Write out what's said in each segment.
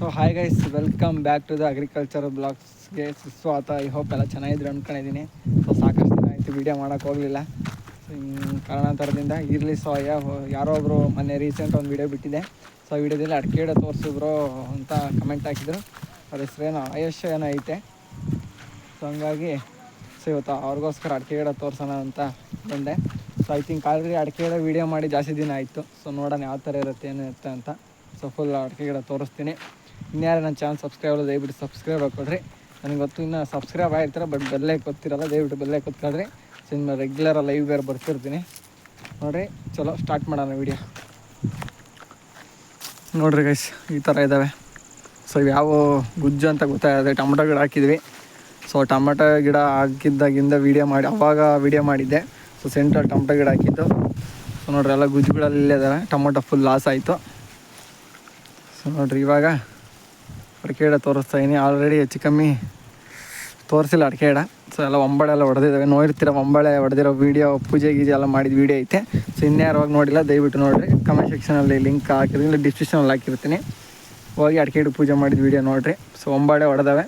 So hi guys welcome back to the agriculture ಬ್ಲಾಗ್ಸ್ಗೆ ಸುಸ್ವಾಗತ I hope ಎಲ್ಲ ಚೆನ್ನಾಗಿದ್ರು ಅಂದ್ಕೊಂಡಿದ್ದೀನಿ. So ಸಾಕಷ್ಟು ದಿನ ಆಯಿತು ವೀಡಿಯೋ ಮಾಡೋಕೆ ಹೋಗಲಿಲ್ಲ. ಕಾರಣಾಂತರದಿಂದ ಇರಲಿ ಸೊ ಯಾರೋ ಒಬ್ಬರು ಮೊನ್ನೆ ರೀಸೆಂಟ್ ಒಂದು ವೀಡಿಯೋ ಬಿಟ್ಟಿದೆ. ಸೊ ಆ ವಿಡಿಯೋದಲ್ಲಿ ಅಡಿಕೆ ಗಿಡ ತೋರಿಸಿದ್ರು ಅಂತ ಕಮೆಂಟ್ ಹಾಕಿದ್ರು. ಅವ್ರ ಹೆಸರೇನೋ? ಆಯುಷ್ ಏನೋ ಐತೆ. ಸೊ ಹಂಗಾಗಿ ಸೊ ಇವತ್ತು ಅವ್ರಿಗೋಸ್ಕರ ಅಡಿಕೆ ಗಿಡ ತೋರಿಸೋಣ ಅಂತ ಬಂದೆ. ಸೊ ಐ ಥಿಂಕ್ ಆಲ್ರೆಡಿ ಅಡಿಕೆ ಗಿಡ ವೀಡಿಯೋ ಮಾಡಿ ಜಾಸ್ತಿ ದಿನ ಆಯಿತು. ಸೊ ನೋಡೋಣ ಯಾವ ಥರ ಇರುತ್ತೆ ಏನು ಇರುತ್ತೆ ಅಂತ. ಸೊ ಫುಲ್ ಅಡಿಕೆ ಗಿಡ ತೋರಿಸ್ತೀನಿ. ಇನ್ಯಾರು ನನ್ನ ಚಾನಲ್ ಸಬ್ಸ್ಕ್ರೈಬ್ ದಯವಿಟ್ಟು ಸಬ್ಸ್ಕ್ರೈಬ್ ಹಾಕೊಡ್ರಿ ನನಗೆ ಗೊತ್ತು ಇನ್ನೂ ಸಬ್ಸ್ಕ್ರೈಬ್ ಆಗಿರ್ತಾರೆ ಬಟ್ ಬೆಲ್ಲೇ ಗೊತ್ತಿರಲ್ಲ ದಯವಿಟ್ಟು ಬೆಲ್ಲೇ ಕೊತ್ಕೊಳ್ರಿ ಸೊ ರೆಗ್ಯುಲರ್ ಲೈವ್ ಬೇರೆ ಬರ್ತಿರ್ತೀನಿ. ನೋಡಿರಿ, ಚಲೋ ಸ್ಟಾರ್ಟ್ ಮಾಡೋಣ ವಿಡಿಯೋ ನೋಡ್ರಿ ಗೈಸ್ ಈ ಥರ ಇದ್ದಾವೆ ಸೊ ಯಾವ ಗುಜ್ಜು ಅಂತ ಗೊತ್ತಾಗದೆ ಟೊಮೊಟೊ ಗಿಡ ಹಾಕಿದ್ವಿ. ಸೊ ಟೊಮೊಟೊ ಗಿಡ ಹಾಕಿದ್ದಾಗಿಂದ ವೀಡಿಯೋ ಮಾಡಿ, ಅವಾಗ ವೀಡಿಯೋ ಮಾಡಿದ್ದೆ. ಸೊ ಸೆಂಟ್ರಲ್ ಟೊಮೊಟೊ ಗಿಡ ಹಾಕಿದ್ದು. ಸೊ ನೋಡ್ರಿ, ಎಲ್ಲ ಗುಜ್ಜುಗಳಲ್ಲಿ ಇಲ್ಲೇ ಇದ್ದಾವೆ ಟೊಮೊಟೊ ಫುಲ್ ಲಾಸ್ ಆಯಿತು. ಸೊ ನೋಡ್ರಿ, ಇವಾಗ ಅಡಿಕೆ ತೋರಿಸ್ತಾ ಇದೀನಿ. ಆಲ್ರೆಡಿ ಹೆಚ್ಚು ಕಮ್ಮಿ ತೋರಿಸಿಲ್ಲ ಅಡಿಕೆ ಗಿಡ ಸೊ ಎಲ್ಲ ಒಂಬಳೆ ಎಲ್ಲ ಹೊಡೆದಿದ್ದಾವೆ. ನೋಡಿರ್ತೀರ, ಒಂಬಳೆ ಹೊಡೆದಿರೋ ವೀಡಿಯೋ ಪೂಜೆ ಗೀಜೆ ಎಲ್ಲ ಮಾಡಿದ ವೀಡಿಯೋ ಐತೆ. ಸೊ ಇನ್ಯಾರವಾಗ ನೋಡಿಲ್ಲ, ದಯವಿಟ್ಟು ನೋಡಿರಿ. ಕಮೆಂಟ್ ಸೆಕ್ಷನಲ್ಲಿ ಲಿಂಕ್ ಹಾಕಿರ್ತೀನಿ. ಡಿಸ್ಕ್ರಿಪ್ಷನಲ್ಲಿ ಹಾಕಿರ್ತೀನಿ. ಹೋಗಿ ಅಡಿಕೆ ಗಿಡ ಪೂಜೆ ಮಾಡಿದ ವೀಡಿಯೋ ನೋಡಿರಿ. ಸೊ ಒಂಬಳೆ ಹೊಡೆದವೆ.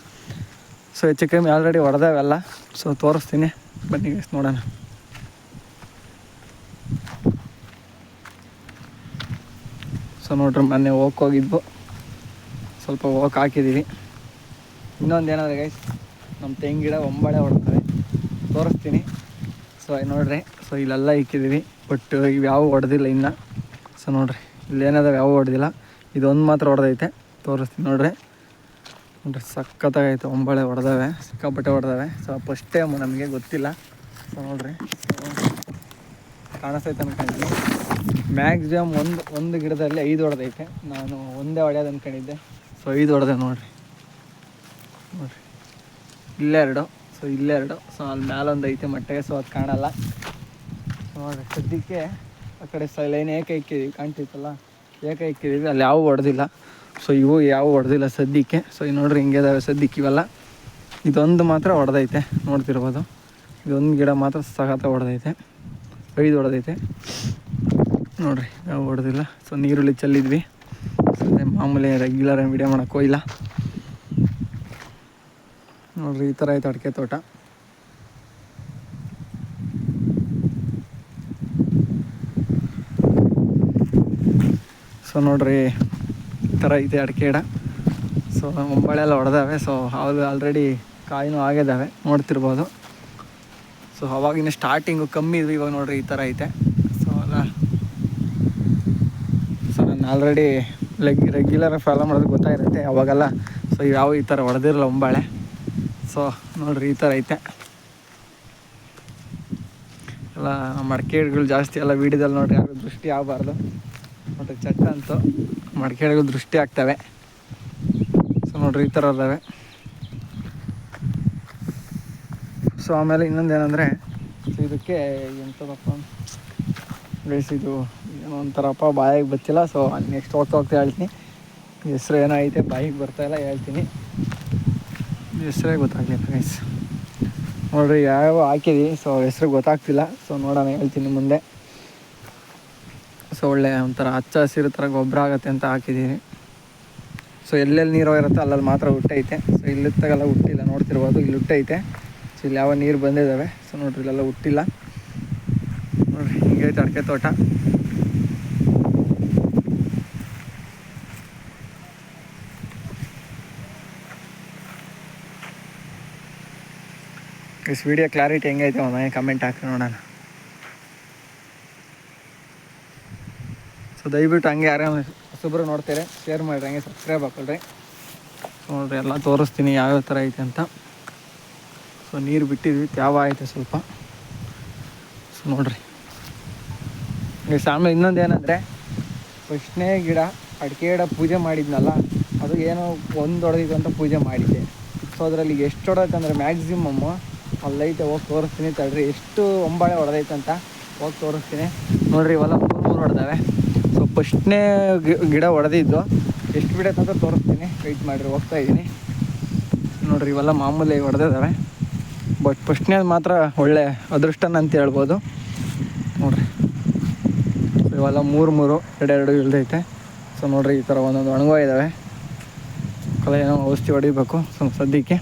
ಸೊ ಹೆಚ್ಚು ಕಮ್ಮಿ ಆಲ್ರೆಡಿ ಹೊಡೆದವೆಲ್ಲ ಸೊ ತೋರಿಸ್ತೀನಿ. ಬನ್ನಿ ನೋಡೋಣ. ಸೊ ನೋಡ್ರಿ, ಮೊನ್ನೆ ಹೋಗಿದ್ವು ಸ್ವಲ್ಪ ಹೋಗಕ್ಕೆ ಹಾಕಿದ್ದೀವಿ ಇನ್ನೊಂದು ಏನಾದ್ರೆ ಗೈಸ್ ನಮ್ಮ ತೆಂಗಿನ ಗಿಡ ಒಂಬಳೆ ಹೊಡ್ತವೆ ತೋರಿಸ್ತೀನಿ. ಸೊ ನೋಡ್ರಿ. ಸೊ ಇಲ್ಲೆಲ್ಲ ಇಕ್ಕಿದ್ದೀವಿ ಬಟ್ ಇವು ಯಾವ ಹೊಡೆದಿಲ್ಲ ಇನ್ನು. ಸೊ ನೋಡ್ರಿ. ಇಲ್ಲೇನದಾವೆ ಯಾವ ಹೊಡೆದಿಲ್ಲ. ಇದೊಂದು ಮಾತ್ರ ಹೊಡೆದೈತೆ. ತೋರಿಸ್ತೀನಿ ನೋಡ್ರಿ. ನೋಡ್ರಿ, ಸಖತ್ತಾಗೈತೆ. ಒಂಬಳೆ ಹೊಡೆದವೆ. ಸಿಕ್ಕಾಪಟ್ಟೆ ಹೊಡೆದವೆ. ಸೊ ಫಸ್ಟ್ ಟೈಮ್ ನಮಗೆ ಗೊತ್ತಿಲ್ಲ. ಸೊ ನೋಡ್ರಿ. ಕಾಣಿಸ್ತೈತೆ ಅನ್ಕೊಂಡಿದ್ವಿ ಮ್ಯಾಕ್ಸಿಮಮ್ ಒಂದು ಒಂದು ಗಿಡದಲ್ಲಿ ಐದು ಹೊಡೆದೈತೆ. ನಾನು ಒಂದೇ ಹೊಡೆಯೋದು ಅನ್ಕೊಂಡಿದ್ದೆ. ಸೊ ಐದು ಹೊಡೆದೆ ನೋಡ್ರಿ. ನೋಡ್ರಿ. ಇಲ್ಲೆರಡು ಸೊ ಇಲ್ಲೆರಡು ಸೊ ಅಲ್ಲಿ ಮೇಲೊಂದು ಐತೆ ಮಟ್ಟಿಗೆ ಸೊ ಅದು ಕಾಣಲ್ಲ. ನೋಡ್ರಿ. ಸದ್ಯಕ್ಕೆ ಆ ಕಡೆ ಸ ಲೈನ್ ಏಕೆ ಕಾಣ್ತಿತ್ತಲ್ಲ? ಏಕೆ ಅಲ್ಲಿ ಯಾವ ಹೊಡೆದಿಲ್ಲ. ಸೊ ಇವು ಯಾವ ಹೊಡೆದಿಲ್ಲ ಸದ್ಯಕ್ಕೆ. ಸೊ ಈಗ ನೋಡ್ರಿ ಹಿಂಗೆ ಇದಾವೆ ಸದ್ಯಕ್ಕೆ ಇವೆಲ್ಲ. ಇದೊಂದು ಮಾತ್ರ ಹೊಡೆದೈತೆ. ನೋಡ್ತಿರ್ಬೋದು. ಇದೊಂದು ಗಿಡ ಮಾತ್ರ ಸಖತ್ತ ಹೊಡೆದೈತೆ. ಐದು ಹೊಡೆದೈತೆ. ನೋಡ್ರಿ, ಯಾವ ಹೊಡೆದಿಲ್ಲ. ಸೊ ನೀರುಳ್ಳಿ ಚೆಲ್ಲಿದ್ವಿ. ಅದೇ ಮಾಮೂಲಿ ರೆಗ್ಯುಲರ್ ವೀಡಿಯೋ ಮಾಡೋಕ್ಕೂ ಇಲ್ಲ. ನೋಡ್ರಿ, ಈ ಥರ ಐತೆ ಅಡಿಕೆ ತೋಟ. ಸೊ ನೋಡ್ರಿ, ಈ ಥರ ಐತೆ ಅಡಿಕೆ ಗಿಡ. ಸೊ ಮುಂಬಳೆಲ್ಲ ಎಲ್ಲ ಹೊಡೆದಾವೆ ಸೊ ಅವು ಆಲ್ರೆಡಿ ಕಾಯಿನೂ ಆಗಿದ್ದಾವೆ ನೋಡ್ತಿರ್ಬೋದು. ಸೊ ಅವಾಗಿನ ಸ್ಟಾರ್ಟಿಂಗು ಕಮ್ಮಿ ಇದ್ವಿ. ಇವಾಗ ನೋಡ್ರಿ ಈ ಥರ ಐತೆ. ಸೊ ಅಲ್ಲ. ಸೊ ನಾನು ಆಲ್ರೆಡಿ ಲೆಗ್ ರೆಗ್ಯುಲರ್ ಫಾಲೋ ಮಾಡೋದು ಗೊತ್ತಾಗಿರುತ್ತೆ, ಅವಾಗೆಲ್ಲ. ಸೊ ಯಾವ ಈ ಥರ ಹೊಡೆದಿರಲ್ಲ ಒಂಬಾಳೆ. ಸೊ ನೋಡ್ರಿ, ಈ ಥರ ಐತೆ. ಎಲ್ಲ ಮಡಿಕೇಡ್ಗಳು ಜಾಸ್ತಿ, ಎಲ್ಲ ವೀಡಿಯೋದಲ್ಲಿ ನೋಡ್ರಿ, ಯಾರು ದೃಷ್ಟಿ ಆಗಬಾರ್ದು. ಮತ್ತು ಚಟ್ಟ ಅಂತೂ ಮಡಿಕೇಡ್ಗಳು ದೃಷ್ಟಿ ಆಗ್ತವೆ. ಸೊ ನೋಡ್ರಿ, ಈ ಥರ ಇದ್ದಾವೆ ಸೊ ಆಮೇಲೆ ಇನ್ನೊಂದು ಸೊ ಇದಕ್ಕೆ ಎಂಥದಪ್ಪ ಗೈಸ್ ಇದು ಒಂಥರಪ್ಪ ಬಾಯಿಗೆ ಬತ್ತಿಲ್ಲ ಸೊ ನೆಕ್ಸ್ಟ್ ಹೋಗ್ತಾ ಹೋಗ್ತಾ ಹೇಳ್ತೀನಿ. ಹೆಸ್ರು ಏನೋ ಐತೆ ಬಾಯಿಗೆ ಬರ್ತಾ ಇಲ್ಲ, ಹೇಳ್ತೀನಿ. ಹೆಸ್ರೇ ಗೊತ್ತಾಗಲಿಲ್ಲ ಗೈಸ್ ನೋಡ್ರಿ ಯಾವ ಹಾಕಿದ್ವಿ ಸೊ ಹೆಸ್ರು ಗೊತ್ತಾಗ್ತಿಲ್ಲ ಸೊ ನೋಡೋಣ, ಹೇಳ್ತೀನಿ ಮುಂದೆ. ಸೊ ಒಳ್ಳೆ ಒಂಥರ ಹಚ್ಚ ಹಸಿರು ಥರ ಗೊಬ್ಬರ ಆಗುತ್ತೆ ಅಂತ ಹಾಕಿದ್ದೀನಿ ಸೊ ಎಲ್ಲೆಲ್ಲಿ ನೀರು ಇರುತ್ತೆ ಅಲ್ಲಲ್ಲಿ ಮಾತ್ರ ಹುಟ್ಟೈತೆ. ಸೊ ಇಲ್ಲಿತ್ತಾಗೆಲ್ಲ ಹುಟ್ಟಿಲ್ಲ, ನೋಡ್ತಿರ್ಬೋದು, ಇಲ್ಲಿ ಹುಟ್ಟೈತೆ. ಸೊ ಇಲ್ಲಿ ಯಾವ ನೀರು ಬಂದಿದ್ದಾವೆ ಸೊ ನೋಡ್ರಿ, ಇಲ್ಲೆಲ್ಲ ಹುಟ್ಟಿಲ್ಲ. ನೋಡ್ರಿ, ಹಿಂಗೈತೆ ಅಡಿಕೆ ತೋಟ. ಇಸ್ ವಿಡಿಯೋ ಕ್ಲಾರಿಟಿ ಹೆಂಗೈತೆ ಒಮ್ಮೆ ಕಮೆಂಟ್ ಹಾಕಿ ನೋಡೋಣ. ಸೊ ದಯವಿಟ್ಟು ಹಂಗೆ ಯಾರ್ಯಾರು ಹೊಸಬ್ರು ನೋಡ್ತೀರಿ ಶೇರ್ ಮಾಡಿರಿ, ಹಂಗೆ ಸಬ್ಸ್ಕ್ರೈಬ್ ಹಾಕೊಳ್ರಿ. ನೋಡ್ರಿ, ಎಲ್ಲ ತೋರಿಸ್ತೀನಿ ಯಾವ್ಯಾವ ಥರ ಐತೆ ಅಂತ. ಸೊ ನೀರು ಬಿಟ್ಟಿದ್ವಿ, ತ್ಯಾವ ಐತೆ ಸ್ವಲ್ಪ. ಸೊ ನೋಡ್ರಿ. ಈಗ ಆಮೇಲೆ ಇನ್ನೊಂದು ಏನಂದರೆ ಫಸ್ಟ್ನೇ ಗಿಡ, ಅಡಿಕೆ ಗಿಡ ಪೂಜೆ ಮಾಡಿದ್ನಲ್ಲ, ಅದು ಏನೋ ಒಂದು ಅಂತ ಪೂಜೆ ಮಾಡಿದ್ದೆ. ಸೊ ಅದರಲ್ಲಿ ಎಷ್ಟು ಒಡಕಂದ್ರೆ ಮ್ಯಾಕ್ಸಿಮಮ್ಮು ಅಲ್ಲೈತೆ ಹೋಗಿ ತೋರಿಸ್ತೀನಿ ತಡ್ರಿ. ಎಷ್ಟು ಒಂಬಾಳೆ ಹೊಡೆದೈತೆ ಅಂತ ಹೋಗಿ ತೋರಿಸ್ತೀನಿ. ನೋಡ್ರಿ, ಇವೆಲ್ಲ ಮೂರು ಮೂರು ಹೊಡೆದಾವೆ. ಸೊ ಫಸ್ಟ್ನೇ ಗಿಡ ಹೊಡೆದಿದ್ದು. ಎಷ್ಟು ಬಿಡೈತೆ ಅಂತ ತೋರಿಸ್ತೀನಿ. ವೆಯ್ಟ್ ಮಾಡಿರಿ, ಹೋಗ್ತಾ ಇದ್ದೀನಿ. ನೋಡ್ರಿ, ಇವೆಲ್ಲ ಮಾಮೂಲಿ ಹೊಡೆದಿದ್ದಾವೆ ಬಟ್ ಫಸ್ಟ್ನೇದು ಮಾತ್ರ ಒಳ್ಳೆ ಅದೃಷ್ಟನ ಅಂತ ಹೇಳ್ಬೋದು. ನೋಡ್ರಿ. ಸೊ ಇವೆಲ್ಲ ಮೂರು ಮೂರು, ಎರಡೆರಡು ಇಳ್ದೈತೆ. ಸೊ ನೋಡ್ರಿ, ಈ ಥರ ಒಂದೊಂದು ಒಣಗೋ ಇದ್ದಾವೆ ಕಲೆ ಏನೋ ಔಷಧಿ ಹೊಡಿಬೇಕು ಸ್ವಲ್ಪ ಸದ್ಯಕ್ಕೆ.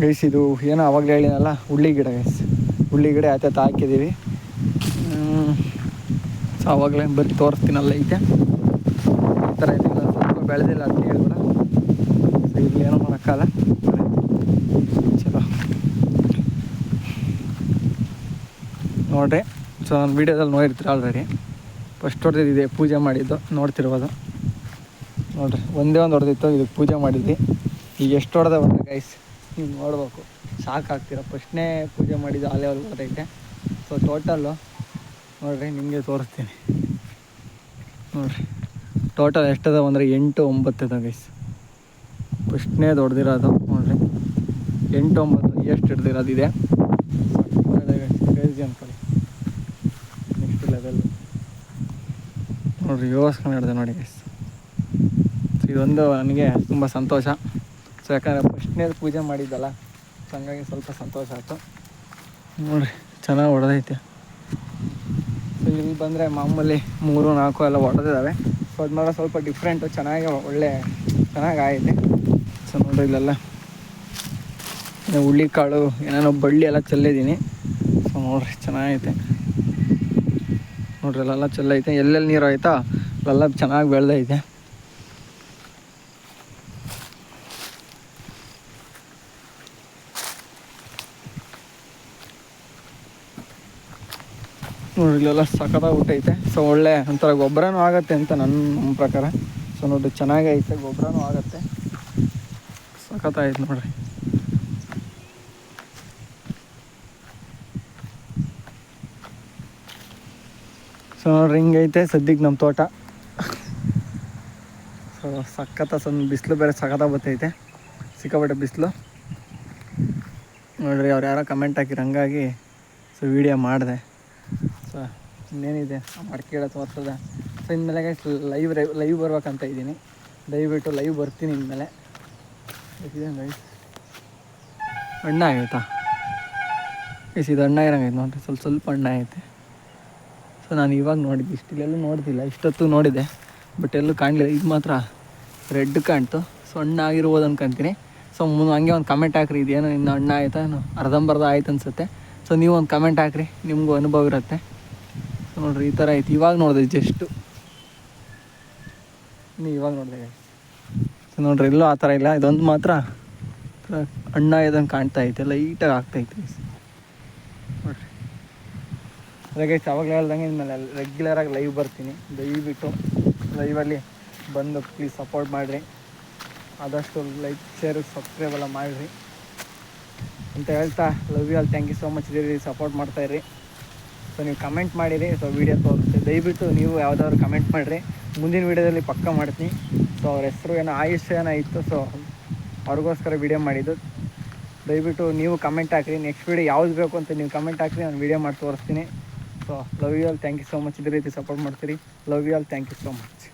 ಗೈಸ್ ಇದು ಏನೋ ಅವಾಗಲೇ ಹೇಳಿನಲ್ಲ ಹುಳ್ಳಿ ಗಿಡ ಗೈಸ್ ಹುಳ್ಳಿ ಗಿಡ ಆಯ್ತಾಯ್ತು ಹಾಕಿದ್ದೀವಿ. ಸೊ ಅವಾಗಲೇ ಬರೀ ತೋರಿಸ್ತೀನಲ್ಲ ಐತೆ ಈ ಥರ ಇದೆ ಇನ್ನೊಂದ್ ಸ್ವಲ್ಪ ಬೆಳೆದಿಲ್ಲ ಅಂತ ಹೇಳಿದ್ರ ಸೊ ಇಲ್ಲಿ ಏನೋ ಮಾಡೋಕ್ಕಲ್ಲ ಚಲೋ. ನೋಡ್ರಿ, ಸೊ, ನಾನು ವೀಡಿಯೋದಲ್ಲಿ ನೋಡಿರ್ತೀರ ಆಲ್ರೆಡಿ ಫಸ್ಟ್ ಹೊಡೆದಿದೆ ಪೂಜೆ ಮಾಡಿದ್ದು, ನೋಡ್ತಿರ್ಬೋದು. ನೋಡ್ರಿ, ಒಂದೇ ಒಂದು ಹೊಡೆದಿತ್ತು, ಇದಕ್ಕೆ ಪೂಜೆ ಮಾಡಿದ್ವಿ. ಈಗ ಎಷ್ಟು ಹೊಡೆದ ಬಂದ ಗೈಸ್ ನೀವು ನೋಡ್ಬೇಕು. ಸಾಕಾಗ್ತೀರ. ಫಸ್ಟ್ನೇ ಪೂಜೆ ಮಾಡಿದ್ದು ಆ ಲೆವೆಲ್ ಗೊತ್ತೈತೆ? ಸೊ ಟೋಟಲ್ಲು ನೋಡ್ರಿ, ನಿಮಗೆ ತೋರಿಸ್ತೀನಿ. ನೋಡ್ರಿ. ಟೋಟಲ್ ಎಷ್ಟದ ಅಂದರೆ ಎಂಟು ಒಂಬತ್ತದ ಗೈಸ್ ಫಸ್ಟ್ನೇ ದೊಡ್ದಿರೋದು ನೋಡ್ರಿ. ಎಂಟು ಒಂಬತ್ತು, ಎಷ್ಟು ಹಿಡ್ದಿರೋದು ಇದೆ? ಕ್ರೇಜಿ ಅನ್ಕೊಳ್ಳಿ. ನೆಕ್ಸ್ಟ್ ಲೆವೆಲ್ ನೋಡ್ರಿ ಯೋಸ್ಕೊಂಡು ಹಿಡ್ದೆ ನೋಡಿ ಗೈಸ್ ಇದೊಂದು ನನಗೆ ತುಂಬ ಸಂತೋಷ. ಸೊ ಯಾಕಂದರೆ ಫಸ್ಟ್ನೇ ಪೂಜೆ ಮಾಡಿದ್ದಲ್ಲ, ಸೊ ಹಂಗಾಗಿ ಸ್ವಲ್ಪ ಸಂತೋಷ ಆಯಿತು. ನೋಡಿರಿ, ಚೆನ್ನಾಗಿ ಹೊಡೆದೈತೆ ಸೊ ಇಲ್ಲಿ ಬಂದರೆ ಮಾಮೂಲಿ ಮೂರು, ನಾಲ್ಕು ಎಲ್ಲ ಹೊಡೆದಿದ್ದಾವೆ ಸೊ ಅದ್ಮೇಲೆ ಸ್ವಲ್ಪ ಡಿಫ್ರೆಂಟು ಚೆನ್ನಾಗಿ ಒಳ್ಳೆ, ಚೆನ್ನಾಗಿ ಸೊ ನೋಡ್ರಿ ಇಲ್ಲೆಲ್ಲ ಹುಳ್ಳಿಕಾಳು ಏನೇನೋ ಬಳ್ಳಿ ಎಲ್ಲ ಚೆಲ್ಲಿದ್ದೀನಿ. ಸೊ ನೋಡ್ರಿ, ಚೆನ್ನಾಗೈತೆ. ನೋಡ್ರಿ, ಅಲ್ಲೆಲ್ಲ ಚೆಲ್ಲೈತೆ. ಎಲ್ಲೆಲ್ಲಿ ನೀರು ಆಯ್ತಾ ಅಲ್ಲೆಲ್ಲ ಚೆನ್ನಾಗಿ ಬೆಳೆದೈತೆ. ನೋಡ್ರಿ ಇಲ್ಲೆಲ್ಲ ಸಖತ್ತಾಗಿ ಹುಟ್ಟೈತೆ. ಸೊ ಒಳ್ಳೆ ಒಂಥರ ಗೊಬ್ಬರನೂ ಆಗತ್ತೆ ಅಂತ ನನ್ನ ನಮ್ಮ ಪ್ರಕಾರ. ಸೊ ನೋಡಿ ಚೆನ್ನಾಗಿ ಐತೆ ಗೊಬ್ಬರನೂ ಆಗತ್ತೆ. ಸಖತ್ತಾಯ್ತು ನೋಡ್ರಿ. ಸೊ ನೋಡ್ರಿ, ಹಿಂಗೈತೆ ಸದ್ಯಕ್ಕೆ ನಮ್ಮ ತೋಟ. ಸೊ ಸಖತ್ತ ಸಣ್ಣ ಬಿಸಿಲು ಬೇರೆ ಸಖತ್ತ ಬರ್ತೈತೆ ಸಿಕ್ಕಾಪಟ್ಟೆ ಬಿಸಿಲು. ನೋಡ್ರಿ, ಅವ್ರು ಯಾರೋ ಕಮೆಂಟ್ ಹಾಕಿರು ಹಂಗಾಗಿ ಸೊ ವಿಡಿಯೋ ಮಾಡಿದೆ. ಇನ್ನೇನಿದೆ? ಮಡಿಕೆ ತೋರ್ತದೆ ಸೊ ಇನ್ಮೇಲೆ ಲೈವ್ ಲೈವ್ ಬರ್ಬೇಕಂತ ಇದ್ದೀನಿ. ದಯವಿಟ್ಟು ಲೈವ್ ಬರ್ತೀನಿ ಇನ್ಮೇಲೆ. ಅಣ್ಣ ಆಗೈತಾ? ಎಸ್ ಇದು ಅಣ್ಣ ಇರಂಗೈತೆ ನೋಡಿರಿ. ಸ್ವಲ್ಪ ಸ್ವಲ್ಪ ಅಣ್ಣ ಐತೆ ಸೊ ನಾನು ಇವಾಗ ನೋಡಿದ್ದೆ. ಇಷ್ಟಿಲ್ಲೆಲ್ಲೂ ನೋಡ್ತಿಲ್ಲ ಇಷ್ಟೊತ್ತು ನೋಡಿದೆ. ಬಟ್ ಎಲ್ಲೂ ಕಾಣಲಿಲ್ಲ. ಇದು ಮಾತ್ರ ರೆಡ್ ಕಾಣ್ತು. ಸೊ ಅಣ್ಣ ಆಗಿರ್ಬೋದು ಅನ್ಕೊಂತೀನಿ. ಸೊ ಮುಂದೆ ಹಂಗೆ ಒಂದು ಕಮೆಂಟ್ ಹಾಕ್ರಿ. ಇದೇನೋ ಇನ್ನು ಅಣ್ಣ ಆಯ್ತಾ? ಏನು ಅರ್ಧಂಬರ್ಧ ಆಯ್ತು ಅನ್ಸುತ್ತೆ. ಸೊ ನೀವು ಒಂದು ಕಮೆಂಟ್ ಹಾಕ್ರಿ. ನಿಮಗೂ ಅನುಭವ ಇರುತ್ತೆ. ನೋಡ್ರಿ, ಈ ಥರ ಐತಿ. ಇವಾಗ ನೋಡಿದೆ ಜಸ್ಟು ನೀ ಇವಾಗ ನೋಡಿದೆ ಸೊ ನೋಡ್ರಿ ಎಲ್ಲೂ ಆ ಥರ ಇಲ್ಲ. ಇದೊಂದು ಮಾತ್ರ ಅಣ್ಣ ಇದಂಗೆ ಕಾಣ್ತಾ ಐತೆ ಲೈಟಾಗಿ ಆಗ್ತೈತೆ ನೋಡ್ರಿ. ಅದೇ ಅವಾಗಲೇ ಹೇಳ್ದಂಗೆ ಇನ್ಮೇಲೆ ರೆಗ್ಯುಲರಾಗಿ ಲೈವ್ ಬರ್ತೀನಿ. ದಯವಿಟ್ಟು ಲೈವಲ್ಲಿ ಬಂದು ಪ್ಲೀಸ್ ಸಪೋರ್ಟ್ ಮಾಡಿರಿ. ಆದಷ್ಟು ಲೈಕ್ ಶೇರ್ ಸಬ್ಸ್ಕ್ರೈಬ್ ಎಲ್ಲ ಮಾಡಿರಿ. ಅಂತ ಹೇಳ್ತಾ love you all thank you so much ಇದೀರಿ ಸಪೋರ್ಟ್ ಮಾಡ್ತಾಯಿರಿ ಸೊ ನೀವು ಕಮೆಂಟ್ ಮಾಡಿರಿ. ಸೊ ವೀಡಿಯೋ ತೋರಿಸ್ತೀವಿ. ದಯವಿಟ್ಟು ನೀವು ಯಾವುದಾದ್ರು ಕಮೆಂಟ್ ಮಾಡಿರಿ. ಮುಂದಿನ ವೀಡಿಯೋದಲ್ಲಿ ಪಕ್ಕ ಮಾಡ್ತೀನಿ. ಸೊ ಅವ್ರ ಹೆಸರು ಏನೋ ಆಯುಷ್ ಏನೋ ಇತ್ತು. ಸೊ ಅವ್ರಿಗೋಸ್ಕರ ವೀಡಿಯೋ ಮಾಡಿದ್ದು. ದಯವಿಟ್ಟು ನೀವು ಕಮೆಂಟ್ ಹಾಕ್ರಿ. ನೆಕ್ಸ್ಟ್ ವೀಡಿಯೋ ಯಾವ್ದು ಬೇಕು ಅಂತ ನೀವು ಕಮೆಂಟ್ ಹಾಕ್ರಿ. ನಾನು ವೀಡಿಯೋ ಮಾಡಿ ತೋರಿಸ್ತೀನಿ. So love you all thank you so much ಇದೇ ರೀತಿ ಸಪೋರ್ಟ್ ಮಾಡ್ತೀರಿ. Love you all thank you so much